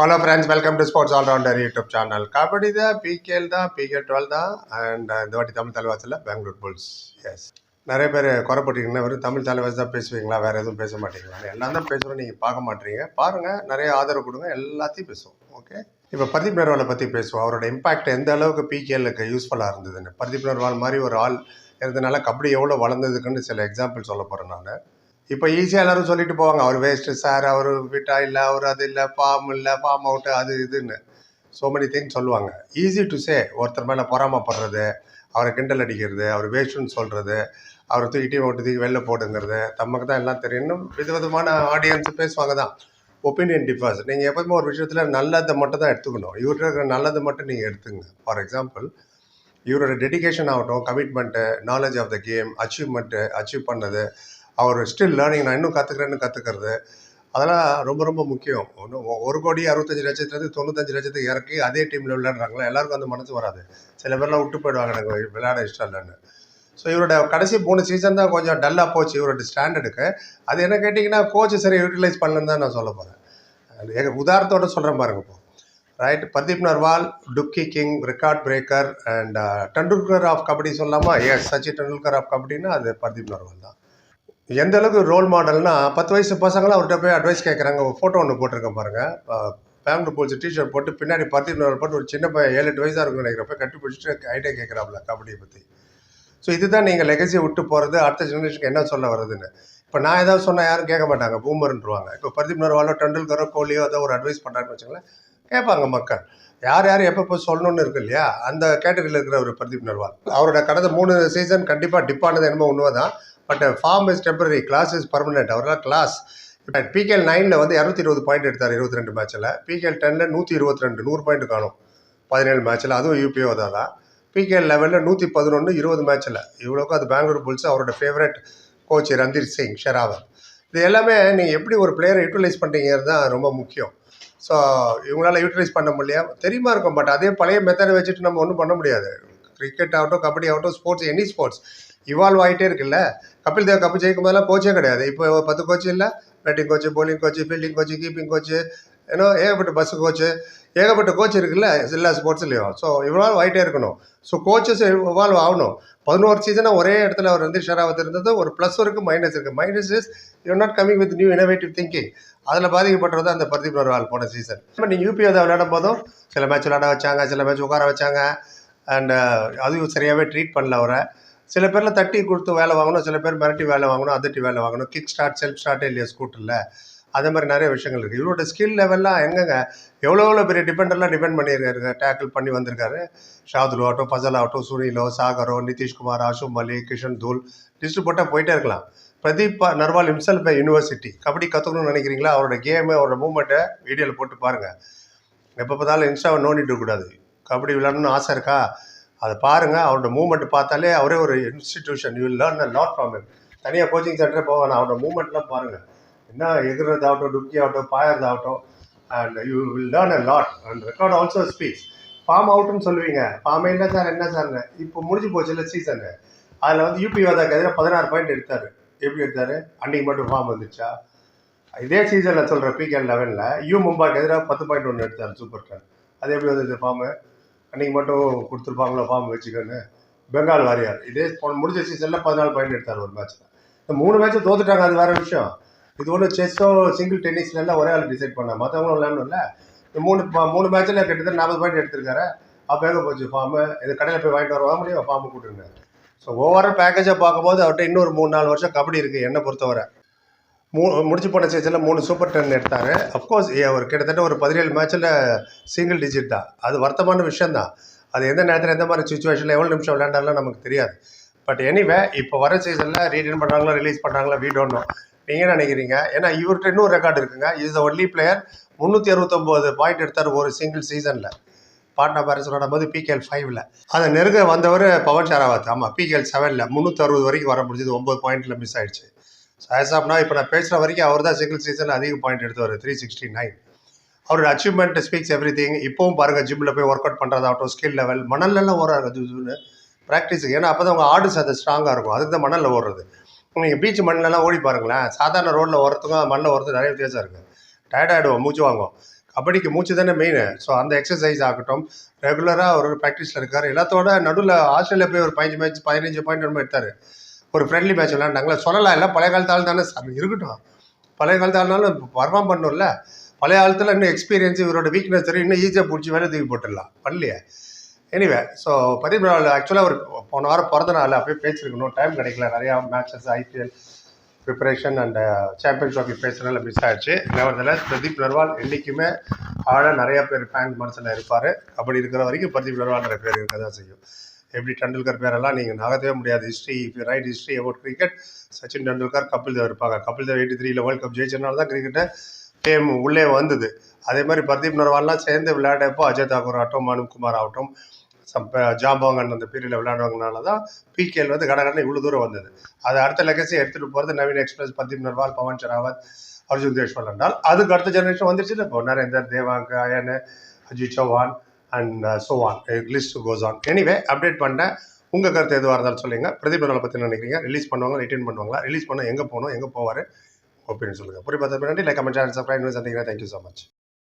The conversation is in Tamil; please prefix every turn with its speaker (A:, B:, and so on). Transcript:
A: Hello friends welcome to sports allrounder YouTube channel kabaddi தான் பிகேல் தான் பிகே டுவெல் தான் அண்ட் இந்த வாட்டி தமிழ் தலைவாசில் பெங்களூர் புல்ஸ் எஸ் நிறைய பேர் குறைப்பட்டீங்கன்னா வெறும் தமிழ் தலைவாசி தான் பேசுவீங்களா? வேறு எதுவும் பேச மாட்டீங்களா? எல்லாம் தான் பேசுகிறோம் நீங்கள் பார்க்க மாட்டீங்க. பாருங்கள் நிறைய ஆதரவு கொடுங்க. எல்லாத்தையும் பேசுவோம். ஓகே இப்போ பிரதீப் நர்வாலை பற்றி பேசுவோம். அவரோட இம்பாக்ட் எந்த அளவுக்கு பிகேலுக்கு யூஸ்ஃபுல்லாக இருந்ததுன்னு. பிரதீப் நர்வால் மாதிரி ஒரு ஆள் இருந்ததுனால கபடி எவ்வளோ வளர்ந்ததுக்குன்னு சில எக்ஸாம்பிள் சொல்ல போகிறேன் நான். இப்போ ஈஸியாக எல்லாரும் சொல்லிட்டு போவாங்க அவர் வேஸ்ட்டு சார் அவர் விட்டா இல்லை அவர் அது இல்லை ஃபார்ம் இல்லை ஃபார்ம் அவுட்டு அது இதுன்னு. ஸோ மெனி திங்ஸ் சொல்லுவாங்க. ஈஸி டு சே ஒருத்தர் மேலே பொறாமப்படுறது அவரை கிண்டல் அடிக்கிறது அவர் வேஸ்ட்டுன்னு சொல்கிறது அவரை தூக்கிட்டே ஓட்டு தூக்கி வெளில போடுங்கிறது தமக்கு தான் எல்லாம் தெரியும். விதவிதமான ஆடியன்ஸ் பேசுவாங்க தான். ஒப்பீனியன் டிஃபர்ஸ் நீங்கள் எப்போதுமே ஒரு விஷயத்தில் நல்லதை மட்டும் தான் எடுத்துக்கணும். இவர்கிட்ட இருக்கிற நல்லதை மட்டும் நீங்கள் எடுத்துங்க. ஃபார் எக்ஸாம்பிள் இவரோட டெடிகேஷன் ஆகட்டும் commitment knowledge of the game achievement achieve பண்ணது அவர் ஸ்டில் லேர்னிங் நான் இன்னும் கற்றுக்கிறேன்னு கற்றுக்கிறது அதெல்லாம் ரொம்ப ரொம்ப முக்கியம். ஒன்று ஒரு கோடி அறுபத்தஞ்சு லட்சத்துலேருந்து தொண்ணூத்தஞ்சு லட்சத்துக்கு இறக்கி அதே டீமில் விளையாடுறாங்களா? எல்லாருக்கும் அந்த மனசு வராது. சில பேர்லாம் விட்டு போயிடுவாங்க எனக்கு விளையாட இஷ்டம் இல்லைன்னு. ஸோ இவரோட கடைசி மூணு சீசன் தான் கொஞ்சம் டல்லாக போச்சு இவரோட ஸ்டாண்டர்டுக்கு அது என்ன கேட்டிங்கன்னா கோச்சு சரி யூட்டிலைஸ் பண்ணலன்னு தான் நான் சொல்ல போகிறேன் உதாரணத்தோட சொல்கிறேன் பாருங்க இப்போ. Right Pardeep Narwal Tuki king record breaker and Tendulkar of kabaddi சொல்லாமா எஸ் சச்சின் டெண்டுல்கர் ஆஃப் கபடின்னா அது பர்தீப் நர்வால் தான். எந்த அளவுக்கு ரோல் மாடல்னா பத்து வயசு பசங்களாம் அவர்கிட்ட போய் அட்வைஸ் கேட்குறாங்க ஃபோட்டோ ஒன்று போட்டிருக்கேன் பாருங்கள் பேங்க்டு போலீஸ் டிஷர்ட் போட்டு பின்னாடி பர்தீப் போட்டு ஒரு சின்ன பையன் ஏழு எட்டு வயசாக இருக்கும் நினைக்கிறப்ப கட்டி பிடிச்சிட்டு ஐடியா கேட்குறாப்புல கபடியை பற்றி ஸோ இதுதான் நீங்கள் லெகசியை விட்டு போகிறது அடுத்த ஜெனரேஷனுக்கு என்ன சொல்ல வருதுன்னு இப்போ நான் ஏதாவது சொன்னால் யாரும் கேட்க மாட்டாங்க பூமர்ன்றவாங்க இப்போ பிரதீப் நர்வாலோ டெண்டுல்கரோ கோலியோ ஏதோ ஒரு அட்வைஸ் பண்ணுறான்னு வச்சுங்களேன் கேட்பாங்க மக்கள். யார் யார் எப்பப்போ சொல்லணும்னு இருக்கு இல்லையா? அந்த கேட்டகரியில் இருக்கிற ஒரு பிரதீப் நர்வால். அவரோட கடந்த மூணு சீசன் கண்டிப்பாக டிப்பானது என்னமோ உண்மை தான் but form is temporary class is permanent அவரெல்லாம் கிளாஸ் இப்போ பிகேஎல் நைனில் வந்து இரநூத்தி இருபது பாயிண்ட் எடுத்தார் இருபத்தி ரெண்டு மேட்ச்சில் பிகேஎல் டென்னில் நூற்றி இருபத்தி ரெண்டு நூறு பாயிண்ட் காணும். பதினேழு மேட்ச்சில் அதுவும் யூபிஓ தான் தான். பிகேஎல் லெவலில் நூற்றி பதினொன்று இருபது மேட்ச்சில் இவ்வளோக்கும் அது பெங்களூர் புல்ஸ் அவரோட ஃபேவரட் கோச் ரந்தீர் சிங் ஷெராவத். இது எல்லாமே நீங்கள் எப்படி ஒரு பிளேயரை யூட்டிலைஸ் பண்ணுறீங்கிறது தான் ரொம்ப முக்கியம். ஸோ இவங்களால யூட்டிலைஸ் பண்ண முடியல. தெரியுமா இருக்கும் பட் அதே பழைய மெத்தடை வச்சுட்டு நம்ம ஒன்றும் பண்ண முடியாது. கிரிக்கெட் ஆகட்டும் கபடி ஆகட்டும் ஸ்போர்ட்ஸ் எனி ஸ்போர்ட்ஸ் இவால்வ் ஆகிட்டே இருக்குல்ல? கபில் தேவ் கப்பு ஜெயிக்கும் போதெல்லாம் கோச்சே கிடையாது. இப்போ பத்து கோச்சு இல்லை batting coach bowling coach fielding coach keeping coach ஏன்னா ஏகப்பட்ட பஸ் கோச்சு ஏகப்பட்ட கோச் இருக்குல்ல எல்லா ஸ்போர்ட்ஸ்லேயும் ஸோ இவால்வ் ஆகிட்டே இருக்கணும். ஸோ கோச்சஸ் இவால்வ் ஆகணும். பதினோரு சீசனாக ஒரே இடத்துல அவர் வந்து ஷராவத் இருந்தது. ஒரு ப்ளஸ் இருக்குது மைனஸ் இருக்குது minus is you not coming with new innovative thinking அதில் பாதிக்கப்பட்டது அந்த பிரதீப் நர்வால் போன சீசன் இப்போ நீங்கள் யூபிஓ தான் விளையாடும் போதும் சில மேட்ச் விளையாட வச்சாங்க சில மேட்ச் உட்கார வச்சாங்க. அண்ட் uh, அதுவும் சரியாகவே ட்ரீட் பண்ணல அவரை. சில பேரில் தட்டி கொடுத்து வேலை வாங்கணும் சில பேர் மிரட்டி வேலை வாங்கணும் அதட்டி வேலை வாங்கணும். கிக் ஸ்டார்ட் செல்ஃப் ஸ்டார்ட்டே இல்லையா ஸ்கூட்டரில் அதே மாதிரி நிறைய விஷயங்கள் இருக்குது இவரோட ஸ்கில் லெவல்லாம் எங்கங்க? எவ்வளோ எவ்வளோ பெரிய டிபெண்டர்லாம் டிபெண்ட் பண்ணியிருக்காரு. டேக்கிள் பண்ணி வந்திருக்காரு. ஷாதுல் ஆகட்டும் ஃபசல் ஆகட்டும் சுனிலோ சாகரோ நிதிஷ்குமார் ஆஷு மலி கிஷன் தூல் லிஸ்ட்டு போட்டால் போயிட்டே இருக்கலாம். பிரதீப் நர்வால் இம்செல்ஃப் யூனிவர்சிட்டி கபடி கற்றுக்கணும்னு நினைக்கிறீங்களா? அவரோட கேமு அவரோட மூமெண்ட்டை வீடியோவில் போட்டு பாருங்கள் எப்போ பார்த்தாலும் இன்ஸ்டாவை நோண்டிட்டு கூடாது கபடி விளையாடணும்னு ஆசை இருக்கா? அதை பாருங்கள் அவரோட மூமெண்ட் பார்த்தாலே அவரே ஒரு institution you learn a lot from him தனியாக கோச்சிங் சென்டரே போவேன் அவரோட மூமெண்ட்லாம் பாருங்கள் என்ன எகிறதாகட்டும் டுக்கி ஆகட்டும் பாயறதாகட்டும் and you will learn a lot and record also speech form அவுட்னு சொல்லுவீங்க. ஃபார்ம் என்ன சார் என்ன சார்னு இப்போ முடிஞ்சு போச்சு இல்லை சீசனு அதில் வந்து யூபி வாதாக்கு எதிராக பதினாறு பாயிண்ட் எடுத்தார். எப்படி எடுத்தார்? அன்றைக்கி மட்டும் ஃபார்ம் வந்துச்சா? இதே சீசனில் சொல்கிற பிகே லெவனில் யூ மும்பாய்க்கு எதிராக பத்து பாயிண்ட் ஒன்று எடுத்தார் சூப்பர் டென் அது எப்படி வந்தது ஃபார்மு அன்றைக்கி மட்டும் கொடுத்துருப்பாங்களோ ஃபார்ம் வச்சுக்கோன்னு. பெங்கால் வாரியார். இதே முடிஞ்ச சீசனில் பதினாலு பாயிண்ட் எடுத்தார் ஒரு மேட்ச்சில் இந்த மூணு மேட்ச்சும் தோத்துட்டாங்க அது வேறு விஷயம். இது ஒன்றும் செஸ்ஸோ சிங்கிள் டென்னிஸ்லாம் ஒரே ஆள் டிசைட் பண்ண. மற்றவங்களும் விளையாடணும்ல. இந்த மூணு மூணு மேட்ச்சில் கிட்டத்தட்ட நாற்பது பாயிண்ட் எடுத்திருக்காரு. அப்போ எங்கே போச்சு ஃபார்மு இது கடையில் போய் வாங்கிட்டு வரவா முடியும்? ஃபார்மு கொடுங்க ஸோ ஓவரால் பேக்கேஜாக பார்க்கும்போது அவர்கிட்ட இன்னொரு மூணு நாலு வருஷம் கபடி இருக்குது என்னை பொறுத்தவரை. மூ முடிச்சு போன சீசனில் மூணு சூப்பர் டென் எடுத்தார் அஃப்கோர்ஸ் அவர் கிட்டத்தட்ட ஒரு பதினேழு மேட்ச்சில் சிங்கிள் டிஜிட் தான். அது வருத்தமான விஷயம் தான் அது எந்த நேரத்தில் எந்த மாதிரி சுச்சுவேஷனில் எவ்வளோ நிமிஷம் விளையாண்டாலும் நமக்கு தெரியாது. பட் எனிவே இப்போ வர சீசனில் ரீடைன் பண்ணுறாங்களா ரிலீஸ் பண்ணுறாங்களா வீடோன்னு நீங்கள் என்ன நினைக்கிறீங்க? ஏன்னா இவர்கிட்ட இன்னும் ரெக்கார்டு இருக்குங்க. இஸ் த ஒன்லி பிளேயர் முந்நூற்றி அறுபத்தொம்போது பாயிண்ட் எடுத்தார் ஒரு சிங்கிள் சீசனில் பாட்னா பாரிஸ் விளாடும்போது பிகேஎல் ஃபைவ்ல அதை நெருங்க வந்தவர் பவன் ஷராவத். ஆமாம் பிகேஎல் செவனில் முந்நூற்றி அறுபது வரைக்கும் வர முடிஞ்சது. ஒம்பது பாயிண்ட்டில் மிஸ் ஆயிடுச்சு. சாய்சாப்னா இப்போ நான் பேசுகிற வரைக்கும் அவர் தான் சிங்கிள் சீசனில் அதிக பாயிண்ட் எடுத்தவர் த்ரீ சிக்ஸ்டி நைன் அவரோட அச்சீவ்மெண்ட் ஸ்பீக்ஸ் எவ்ரி திங் இப்போவும் பாருங்கள் ஜிம்மில் போய் ஒர்க் அவுட் பண்ணுறதாகட்டும் ஸ்கில் லெவல் மணல்லாம் ஓடுறாங்க ஜூன்னு ப்ராக்டிஸுக்கு ஏன்னா அப்போ தான் உங்கள் ஆடுஸ் அது ஸ்ட்ராங்காக இருக்கும். அதுக்கு தான் மணலில் ஓடுறது. நீங்கள் பீச் மண்ணிலலாம் ஓடி பாருங்களேன். சாதாரண ரோட்டில் ஓரத்துக்கும் மண்ணில் ஓடுறது நிறைய வித்தியாசம் இருக்குது டயர்ட் ஆகிடுவோம் மூச்சு வாங்குவோம். கபடிக்கு மூச்சு தானே மெயின் ஸோ அந்த எக்ஸசைஸ் ஆகட்டும். ரெகுலராக ஒரு ப்ராக்டிஸில் இருக்கார். எல்லாத்தோட நடுவில் ஆஸ்திரேலியா போய் ஒரு பதினஞ்சு மேட்ச் பதினஞ்சு பாயிண்ட் நம்ம எடுத்தார். ஒரு ஃப்ரெண்ட்லி மேட்ச் விளையாண்டாங்களே சொல்லலாம் இல்லை பழைய காலத்து ஆள் தானே சார் இருக்கட்டும். பழைய காலத்து ஆள்னாலும் பர்ஃபார்ம் பண்ணணும்ல. பழைய காலத்தில் இன்னும் எக்ஸ்பீரியன்ஸ் இவரோட வீக்னஸ் தெரியும். இன்னும் ஈஸியாக பிடிச்சி வேலை தூக்கி போட்டுடலாம். பண்ணலையே. எனிவே ஸோ பிரதீப் நாள் ஆக்சுவலாக ஒரு போன வாரம் பிறந்த நாள் அப்படியே பேசியிருக்கணும். டைம் கிடைக்கல. நிறையா matches IPL preparation and champion trophy பேசுகிறனால miss ஆயிடுச்சு. நேரத்தில் பிரதீப் நர்வால் என்றைக்குமே ஆழ நிறையா பேர் ஃபேன் மனசில் இருப்பார். அப்படி இருக்கிற வரைக்கும் பிரதீப் நர்வால் நிறைய பேர் இருக்க தான் செய்யும். எப்படி டெண்டுல்கர் பேரெல்லாம் நீங்கள் நகர்த்தவே முடியாது. History if you write history about cricket Sachin Tendulkar Kapil Dev இருப்பாங்க. கபில் தேவ் எயிட்டி த்ரீல வேர்ல்ட் கப் ஜெயிச்சனால தான் கிரிக்கெட்டை டேம் உள்ளே வந்தது. அதே மாதிரி பர்தீப் நர்வால்லாம் சேர்ந்து விளையாடப்போ அஜய் தாக்கூர் ஆகட்டும் மனுக்குமார் ஆகட்டும் சம் ஜாம்பவங்கன் அந்த பீரியடில் விளையாடுவாங்கனால தான் பிகேஎல் வந்து கடகடனை இவ்வளோ தூரம் வந்தது. அது அடுத்த லெகசி எடுத்துகிட்டு போகிறது நவீன் எக்ஸ்பிரஸ் பர்தீப் நர்வால் பவன் ஷராவத் அர்ஜுன் தேஷ்வால் என்றால் அதுக்கு அடுத்த ஜெனரேஷன் வந்துருச்சு இப்போ. நரேந்தர் தேவாங்க iron Ajith Chauhan and Chauhan list goes on anyway update பண்ணிட்டேன் உங்கள் கருத்து எதுவாக இருந்தாலும் சொல்லுங்கள் பிரதீப் பற்றி நினைக்கிறீங்க. ரிலீஸ் பண்ணுவாங்க ரிட்டர்ன் பண்ணுவாங்களா? ரிலீஸ் பண்ண எங்கே போகணும் எங்கே போவார்? ஒப்பீனியன் சொல்லுங்கள் புரிய பார்த்து நன்றி லைக் கமெண்ட் சேனல் சப்ஸ்கிரைப் சந்திக்கிறேன். Thank you so much